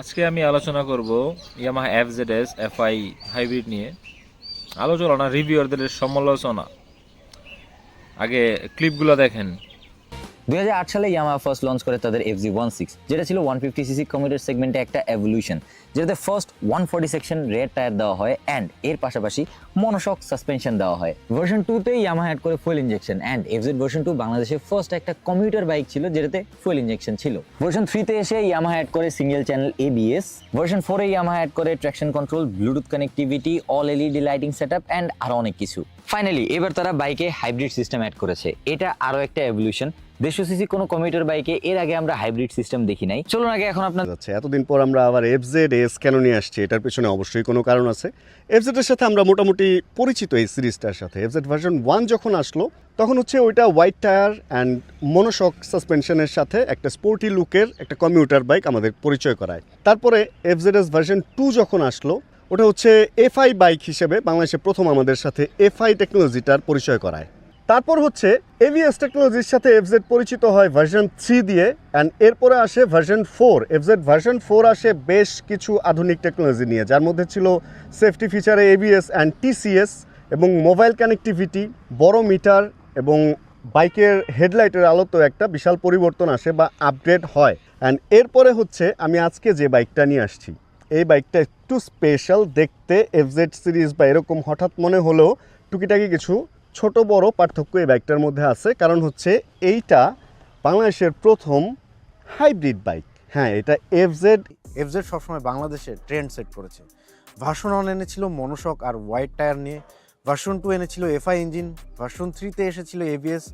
আজকে আমি আলোচনা করব Yamaha F Z S FI hybrid নিয়ে। আলোচনা না রিভিউয়ারদের সমালোচনা। আগে ক্লিপগুলো দেখেন। দুই হাজার আট সালে ইয়ামাহা ফার্স্ট লঞ্চ করে তাদের এফ জি ওয়ান সিক্স যেটা ছিল ওয়ান ফিফটি সিসি কমিউটার সেগমেন্টে একটা এভলিউশন যেটাতে first one forty section red tyre দেওয়া হয় অ্যান্ড এর পাশাপাশি মনোশক সাসপেনশন দেওয়া হয়। ভার্সন টুতে ইয়ামাহা অ্যাড করে fuel injection and F Z version two বাংলাদেশের ফার্স্ট একটা কমিউটার বাইক ছিল, যেটাতে ফুয়েল ইঞ্জেকশন ছিল। ভার্সন থ্রিতে এসে ইয়ামাহা অ্যাড করে সিঙ্গেল চ্যানেল এবিএস ভার্সন ফোরে ইয়ামাহা অ্যাড করে traction control Bluetooth connectivity all LED lighting set up and আরও অনেক কিছু। ফাইনালি এবার তারা বাইকে হাইব্রিড সিস্টেম অ্যাড করেছে। এটা আরও একটা এভলিউশন দেড়শো সিসি কোনো কমিউটার বাইকে এর আগে আমরা হাইব্রিড সিস্টেম দেখি নাই। চলুন আগে এখন আপনার যাচ্ছে এতদিন পর আমরা আবার এফজেড এস কেন নিয়ে আসছি? এটার পেছনে অবশ্যই কোনো কারণ আছে। এফজেড এর সাথে আমরা মোটামুটি পরিচিত এই সিরিজটার সাথে। এফজেড ভার্সন ওয়ান যখন আসলো, তখন হচ্ছে ওইটা হোয়াইট টায়ার অ্যান্ড মনোশক সাসপেনশনের সাথে একটা স্পোর্টি লুকের একটা কমিউটার বাইক আমাদের পরিচয় করায়। তারপরে এফজেড এস ভার্সন টু যখন আসলো, ওটা হচ্ছে এফআই বাইক হিসেবে বাংলাদেশে প্রথম আমাদের সাথে এফআই টেকনোলজিটার পরিচয় করায়। তারপর হচ্ছে এভিএস টেকনোলজির সাথে এফজেড পরিচিত হয় ভার্সন থ্রি দিয়ে অ্যান্ড এরপরে আসে version four FZ version four আসে বেশ কিছু আধুনিক টেকনোলজি নিয়ে, যার মধ্যে ছিল সেফটি ফিচারে এবিএস অ্যান্ড টিসিএস এবং মোবাইল কানেক্টিভিটি বড় মিটার এবং বাইকের হেডলাইটের আলোতেও একটা বিশাল পরিবর্তন আসে বা আপগ্রেড হয়। অ্যান্ড এরপরে হচ্ছে আমি আজকে যে বাইকটা নিয়ে আসছি, এই বাইকটা একটু স্পেশাল দেখতে এফজেড সিরিজ বা এরকম হঠাৎ মনে হলেও টুকিটাকি কিছু ছোট বড় পার্থক্য এই বাইকটার মধ্যে আছে। কারণ হচ্ছে এইটা বাংলাদেশের প্রথম হাইব্রিড বাইক। হ্যাঁ এটা এফজেড এফজেড সবসময় বাংলাদেশে ট্রেন্ড সেট করেছে। ভার্সন ওয়ান এনেছিল মনোশক আর হোয়াইট টায়ার নিয়ে। ভার্সন টু এনেছিল এফআই ইঞ্জিন ভার্সন থ্রিতে এসেছিল এবিএস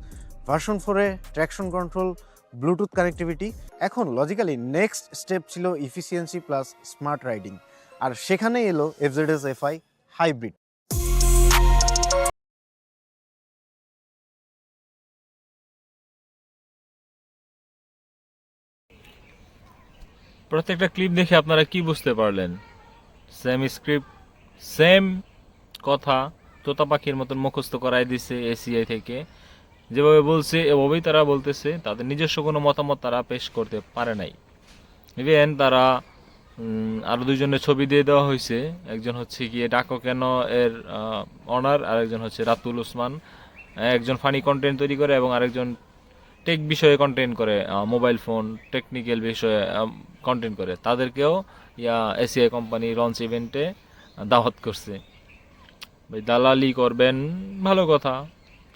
ভার্সন ফোরে ট্র্যাকশন কন্ট্রোল ব্লুটুথ কানেক্টিভিটি এখন লজিক্যালি নেক্সট স্টেপ ছিল ইফিসিয়েন্সি প্লাস স্মার্ট রাইডিং আর সেখানে এলো এফজেডএস এফআই হাইব্রিড প্রত্যেকটা ক্লিপ দেখে আপনারা কি বুঝতে পারলেন? সেম স্ক্রিপ্ট সেম কথা তোতা পাখির মতন মুখস্থ করাই দিছে এসিআই থেকে। যেভাবে বলছে, এভাবেই তারা বলতেছে, তাদের নিজস্ব কোনো মতামত তারা পেশ করতে পারে নাই। ইভেন তারা আরও আরও দুজনের ছবি দিয়ে দেওয়া হয়েছে। একজন হচ্ছে গিয়ে ডাকো কেন এর অনার আর একজন হচ্ছে রাতুল উসমান একজন ফানি কন্টেন্ট তৈরি করে এবং আরেকজন টেক বিষয়ে কন্টেন্ট করে মোবাইল ফোন টেকনিক্যাল বিষয়ে কন্টেন্ট করে। তাদেরকেও ইয়া এসিআই কোম্পানি লঞ্চ ইভেন্টে দাওয়াত করছে। দালালি করবেন, ভালো কথা।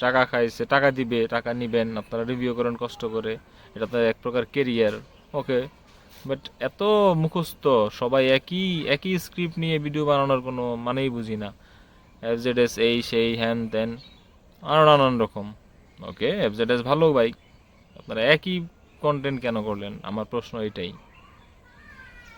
টাকা খাইছে, টাকা দিবে, টাকা নিবেন, আপনারা রিভিউ করেন, কষ্ট করে। এটা তো এক প্রকার কেরিয়ার ওকে বাট এত মুখস্থ, সবাই একই একই স্ক্রিপ্ট নিয়ে ভিডিও বানানোর কোনো মানেই বুঝি না। এফজেডএস এই, সেই, হ্যান, ত্যান। নানান রকম। ওকে এফজেডএস ভালো বাইক আপনারা একই কন্টেন্ট কেন করলেন? আমার প্রশ্ন এটাই।